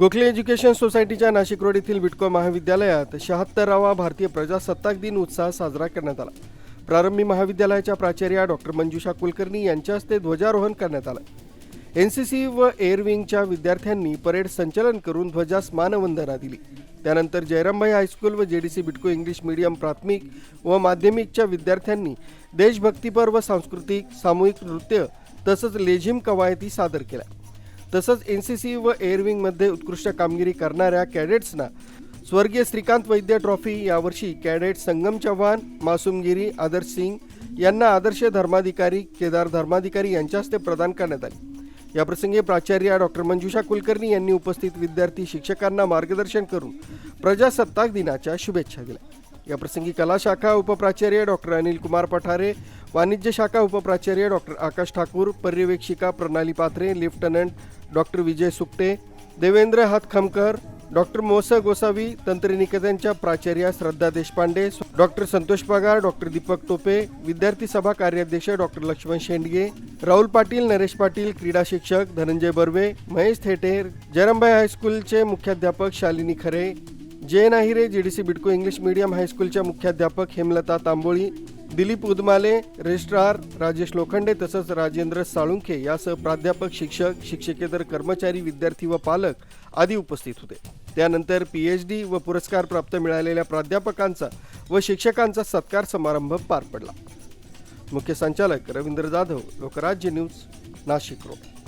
Gokhale education सोसायटीच्या Nashik road येथील बिटको महाविद्यालयात शहात्तरावा भारतीय प्रजासत्ताक दिन उत्साह साजरा करण्यात आला. प्रारंभी महाविद्यालयाच्या प्राचार्या डॉक्टर मंजुषा कुलकर्णी यांच्या हस्ते ध्वजारोहण करण्यात आलं. एन सी सी व एअरविंगच्या विद्यार्थ्यांनी परेड संचलन करून ध्वजास मानवंदना दिली. त्यानंतर जयरामभाई हायस्कूल व जेडीसी बिटको इंग्लिश मीडियम प्राथमिक व माध्यमिकच्या विद्यार्थ्यांनी देशभक्तीपर व सांस्कृतिक सामूहिक नृत्य तसंच लेझिम कवायती सादर केल्या. तसंच एन सी सी व एअरविंगमध्ये उत्कृष्ट कामगिरी करणाऱ्या कॅडेट्सना स्वर्गीय श्रीकांत वैद्य ट्रॉफी यावर्षी कॅडेट संगम चव्हाण मासूमगिरी आदर्श सिंग यांना आदर्श धर्माधिकारी केदार धर्माधिकारी यांच्या हस्ते प्रदान करण्यात आले. याप्रसंगी प्राचार्य डॉक्टर मंजुषा कुलकर्णी यांनी उपस्थित विद्यार्थी शिक्षकांना मार्गदर्शन करून प्रजासत्ताक दिनाच्या शुभेच्छा दिल्या. याप्रसंगी कला शाखा उपप्राचार्य डॉक्टर अनिल कुमार पठारे वाणिज्य शाखा उपप्राचार्य doctor Akash Thakur पर्यवेक्षिका Pranali Patre lieutenant doctor Vijay Sukte Devendra Hatkhamkar doctor Mos Gosavi तंत्रनिकेतनच्या प्राचार्या श्रद्धा देशपांडे डॉक्टर संतोष पगार डॉक्टर दीपक टोपे विद्यार्थी सभा कार्याध्यक्ष डॉक्टर लक्ष्मण शेंडगे राहुल पाटील नरेश पाटील क्रीडा शिक्षक धनंजय बर्वे महेश थेटेर जयरामबाई हायस्कूलचे मुख्याध्यापक Shalini Khare J Nahire G D C Bidco English medium हायस्कूलच्या मुख्याध्यापक हेमलता तांबोळी दिलीप उदमाले रजिस्ट्रार राजेश लोखंडे तसंच राजेंद्र साळुंखे यासह प्राध्यापक शिक्षक शिक्षकेतर कर्मचारी विद्यार्थी व पालक आदी उपस्थित होते. त्यानंतर पी एच डी व पुरस्कार प्राप्त मिळालेल्या प्राध्यापकांचा व शिक्षकांचा सत्कार समारंभ पार पडला. मुख्य संचालक रवींद्र जाधव लोकराज्य न्यूज नाशिक रोड.